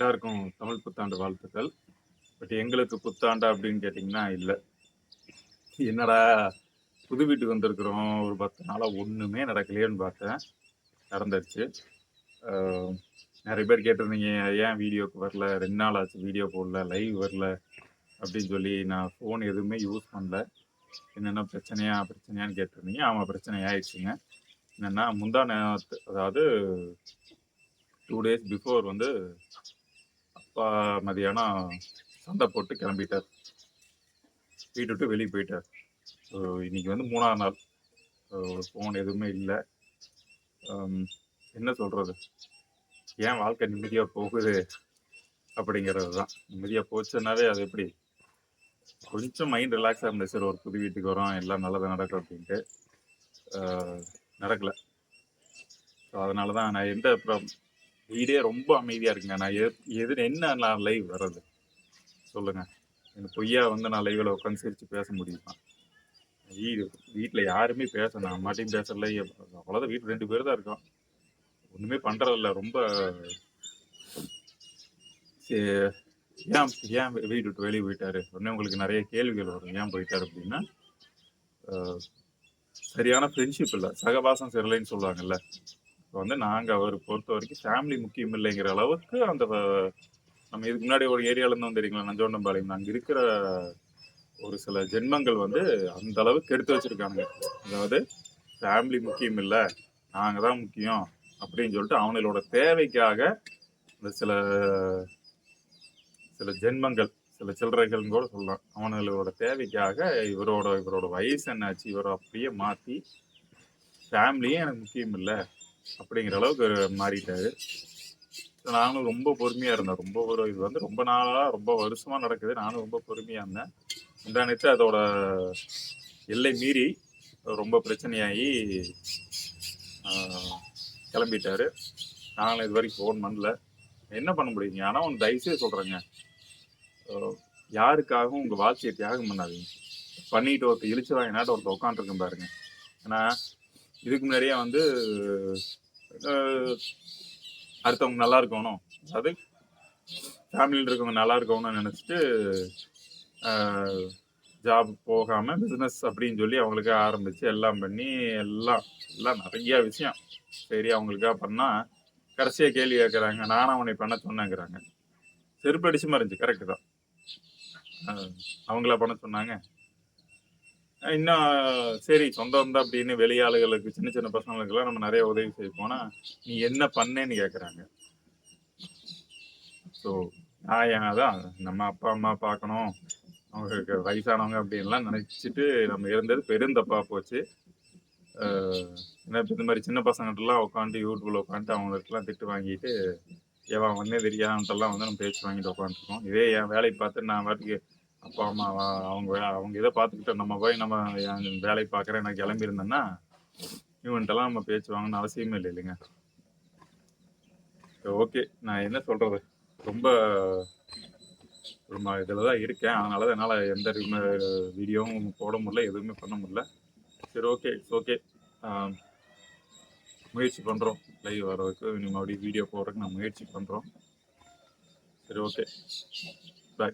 எல்லாருக்கும் தமிழ் புத்தாண்டு வாழ்த்துக்கள். பட் எங்களுக்கு புத்தாண்டா அப்படின்னு கேட்டிங்கன்னா இல்லை. என்னடா புது வீட்டுக்கு வந்திருக்கிறோம். ஒரு பத்து நாளாக ஒன்றுமே நடக்கலையேன்னு பார்த்தேன். நடந்துருச்சு. நிறைய பேர் கேட்டிருந்தீங்க ஏன் வீடியோக்கு வரல? ரெண்டு நாள் ஆச்சு வீடியோ போடல லைவ் வரல அப்படின்னு சொல்லி நான் ஃபோன் எதுவுமே யூஸ் பண்ணல. என்னென்ன பிரச்சனையா பிரச்சனையான்னு கேட்டிருந்தீங்க. ஆமாம் பிரச்சனை ஆயிடுச்சுங்க. என்னென்னா முந்தா நேரத்து அதாவது டூ டேஸ் பிஃபோர் வந்து அப்பா மதியானம் சண்டை போட்டு கிளம்பிட்டார். வீட்டு விட்டு வெளியே போயிட்டார். ஸோ இன்னைக்கு வந்து மூணாவது நாள். ஃபோன் எதுவுமே இல்லை. Um, என்ன சொல்கிறது ஏன் வாழ்க்கை நிம்மதியாக போகுது அப்படிங்கிறது தான். நிம்மதியாக போச்சுன்னாவே அது எப்படி? கொஞ்சம் மைண்ட் ரிலாக்ஸாக இருந்தது. சார் ஒரு புது வீட்டுக்கு வரோம். எல்லாம் நல்லதாக நடக்கும் அப்படின்ட்டு. Uh, நடக்கலை. ஸோ அதனால தான் நான் எந்த அப்புறம் வீடே ரொம்ப அமைதியாக இருக்குங்க. நான் எது எது என்ன நான் லைவ் வர்றது? சொல்லுங்கள் எனக்கு பொய்யா வந்து நான் லைவில் உட்காந்து சிரிச்சு பேச முடியுமா? வீடு வீட்டில் யாருமே பேச நான் மாட்டையும் பேசல. அவ்வளோதான் வீட்டில் ரெண்டு பேர் தான் இருக்கோம். ஒன்றுமே பண்ணுறதில்ல ரொம்ப ஏன் ஏன் வீடு விட்டு வெளியே போயிட்டாரு? உடனே உங்களுக்கு நிறைய கேள்விகள் வரும். ஏன் போயிட்டார் அப்படின்னா சரியான ஃப்ரெண்ட்ஷிப் இல்லை. சகவாசம் சரியில்லைன்னு சொல்லுவாங்கல்ல. இப்போ வந்து நாங்கள் அவர் பொறுத்த வரைக்கும் ஃபேமிலி முக்கியம் இல்லைங்கிற அளவுக்கு அந்த நம்ம இதுக்கு முன்னாடி ஒரு ஏரியால இருந்தோம் தெரியுங்களா? நஞ்சோண்டம்பாளையம். அங்கே இருக்கிற ஒரு சில ஜென்மங்கள் வந்து அந்த அளவுக்கு எடுத்து வச்சிருக்காங்க அதாவது ஃபேமிலி முக்கியம் இல்லை நாங்கள் தான் முக்கியம் அப்படின்னு சொல்லிட்டு அவங்களோட தேவைக்காக இந்த சில சில ஜென்மங்கள் சில சில்லறைகள்னு கூட சொல்லலாம். அவனுங்களோட தேவைக்காக இவரோட இவரோட வயசு என்னாச்சு? இவரை அப்படியே மாற்றி ஃபேமிலியே எனக்கு முக்கியம் இல்லை. அப்படிங்கிற அளவுக்கு மாறிட்டாரு. நானும் ரொம்ப பொறுமையாக இருந்தேன். ரொம்ப ஒரு இது வந்து ரொம்ப நாளாக ரொம்ப வருஷமாக நடக்குது. நானும் ரொம்ப பொறுமையாக இருந்தேன். முந்தானத்து அதோட எல்லை மீறி ரொம்ப பிரச்சனையாகி கிளம்பிட்டாரு. நாங்களும் இது வரைக்கும் ஃபோன் பண்ணல. என்ன பண்ண முடியுங்க ஆனால் ஒன்று தயவுசெய்து சொல்கிறேங்க யாருக்காகவும் உங்கள் வாழ்க்கையை தியாகம் பண்ணாதீங்க. பண்ணிட்டு ஒருத்தர் இழிச்சு வாங்கினாட்டு ஒருத்தர் உட்காந்துருக்கேன் பாருங்க. ஏன்னா இதுக்கு முன்னாடியே வந்து அடுத்தவங்க நல்லா இருக்கணும். அதாவது ஃபேமிலியில் இருக்கவங்க நல்லா இருக்கணும்னு நினச்சிட்டு ஜாப் போகாமல் பிஸ்னஸ் அப்படின்னு சொல்லி அவங்களுக்கே ஆரம்பித்து எல்லாம் பண்ணி எல்லாம் எல்லாம் நிறைய விஷயம். சரி அவங்களுக்காக பண்ணால் கடைசியாக கேள்வி கேட்குறாங்க நானும் அவனை பண்ண சொன்னேங்கிறாங்க. செருப்பு அடிச்சு இருந்துச்சு. கரெக்டு தான். அவங்களா பண்ண சொன்னாங்க. இன்னும் சரி சொந்தம் தான் அப்படின்னு வெளியாளுகளுக்கு சின்ன சின்ன பசங்களுக்கெல்லாம் நம்ம நிறைய உதவி செய்ய போனால் நீ என்ன பண்ணேன்னு கேட்குறாங்க ஸோ நான் அதான் நம்ம அப்பா அம்மா பார்க்கணும். அவங்களுக்கு வயசானவங்க அப்படின்லாம் நினச்சிட்டு நம்ம இருந்தது பெருந்தப்பா போச்சு. ஏன்னா இந்த மாதிரி சின்ன பசங்கள்ட்டலாம் உட்காந்து யூடியூப்ல உட்காந்துட்டு அவங்களுக்குலாம் திட்டு வாங்கிட்டு ஏவன் ஒன்றே தெரியாதவன்ட்டெல்லாம் வந்து நம்ம பேச்சு வாங்கிட்டு உட்காந்துருக்கோம். இதே என் வேலையை பார்த்து நான் வாட்டுக்கு அப்பா அம்மா அவங்க அவங்க இதை பார்த்துக்கிட்டு நம்ம போய் நம்ம என் வேலையை பார்க்குறேன் நான் கிளம்பியிருந்தேன்னா இவன்ட்டெல்லாம் நம்ம பேச்சு வாங்கணும்னு அவசியமே இல்லை இல்லைங்க. ஓகே. நான் என்ன சொல்கிறது ரொம்ப ரொம்ப இதில் தான் இருக்கேன். அதனால தான் என்னால் எந்த வீடியோவும் போட முடியல எதுவுமே பண்ண முடியல. சரி ஓகே இட்ஸ் ஓகே. முயற்சி பண்ணுறோம் லைவ் வர்றதுக்கு இனி மறுபடியும் வீடியோ போடுறதுக்கு நான் முயற்சி பண்ணுறோம் சரி ஓகே.